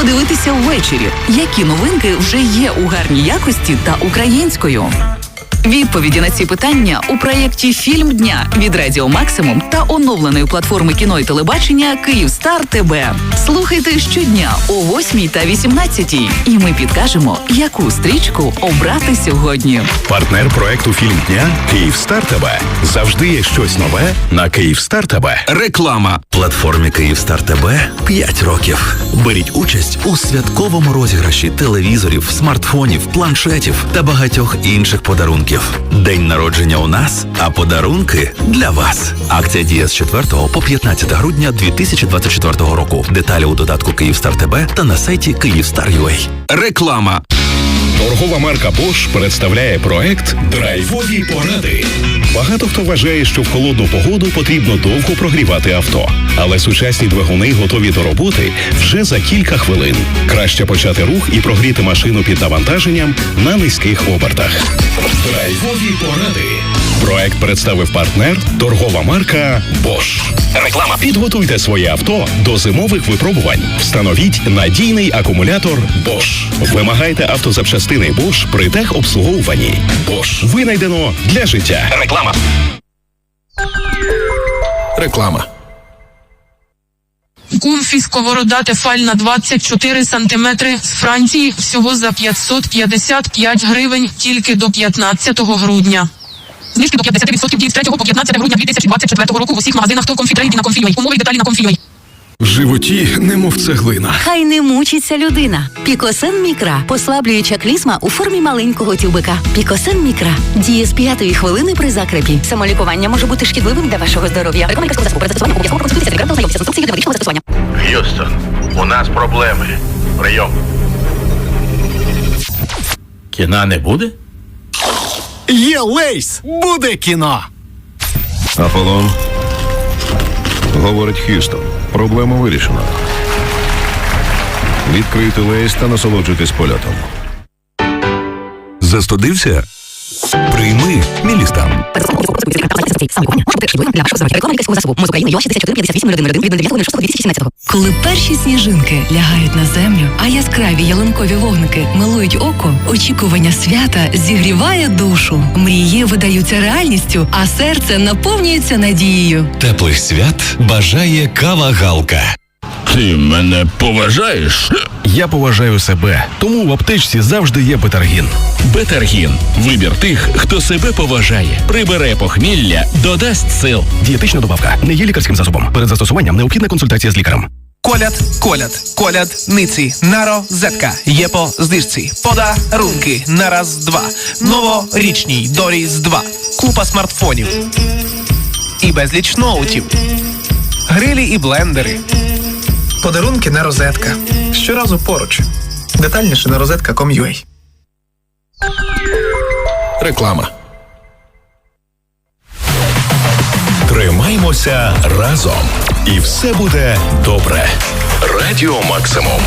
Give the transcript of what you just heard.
подивитися ввечері, які новинки вже є у гарній якості та українською. Відповіді на ці питання у проєкті Фільм дня від Радіо Максимум та оновленої платформи кіно і телебачення Київстар ТБ. Слухайте щодня о 8 та 18, і ми підкажемо, яку стрічку обрати сьогодні. Партнер проекту Фільм дня Київстар ТБ. Завжди є щось нове на Київстар ТБ. Реклама. Платформі Київстар ТБ 5 років. Беріть участь у святковому розіграші телевізорів, смартфонів, планшетів та багатьох інших подарунків. День народження у нас, а подарунки для вас. Акція діє з 4 по 15 грудня 2024 року. Деталі у додатку Київстар ТБ та на сайті Київстар.ua. Реклама. Торгова марка Bosch представляє проект Драйвові поради. Багато хто вважає, що в холодну погоду потрібно довго прогрівати авто, але сучасні двигуни готові до роботи вже за кілька хвилин. Краще почати рух і прогріти машину під навантаженням на низьких обертах. Поради. Проект представив партнер торгова марка Bosch. Реклама. Підготуйте своє авто до зимових випробувань. Встановіть надійний акумулятор Bosch. Вимагайте автозапчастини Bosch при техобслуговуванні. Bosch. Винайдено для життя. Реклама. Реклама. Кумфі сковорода тефальна 24 сантиметри з Франції всього за 555 гривень тільки до 15 грудня. Знижки до 50% дії з 3 по 15 грудня 2024 року в усіх магазинах то комфітрейді на комфілій. Умови деталі на комфілій. В животі, немов цеглина. Хай не мучиться людина. Пікосен мікра послаблююча клізма у формі маленького тюбика. Пікосен мікра діє з п'ятої хвилини при закрепі. Самолікування може бути шкідливим для вашого здоров'я. Реклама засобу перед застосуванням обов'язково проконсультуйтеся з лікарем та ознайомтеся з інструкцією медичного застосування. Х'юстон, у нас проблеми. Прийом. Кіна не буде? Є лейс! Буде кіно! Аполлон. Говорить Х'юстон. Проблема вирішена. Відкрити лейс та насолоджуйтесь польотом. Застудився? Прийми може для вашого здоров'я. Реклама лікарського засобу. Ми з України ЮА 64 58 01 від 09.06.2017. Коли перші сніжинки лягають на землю, а яскраві ялинкові вогники милують око, очікування свята зігріває душу. Мрії видаються реальністю, а серце наповнюється надією. Теплих свят бажає кава Галка. Ти мене поважаєш? Я поважаю себе, тому в аптечці завжди є бетаргін. Бетаргін. Вибір тих, хто себе поважає. Прибере похмілля, додасть сил. Дієтична добавка не є лікарським засобом. Перед застосуванням необхідна консультація з лікарем. Коляд, коляд, коляд, ниці, наро, зетка, є по здижці, подарунки на раз, два, новорічній доріз два, купа смартфонів і безліч ноутів, грилі і блендери. Подарунки на розетка. Щоразу поруч. Детальніше на розетка.com.ua Реклама. Тримаймося разом, і все буде добре. Радіо Максимум.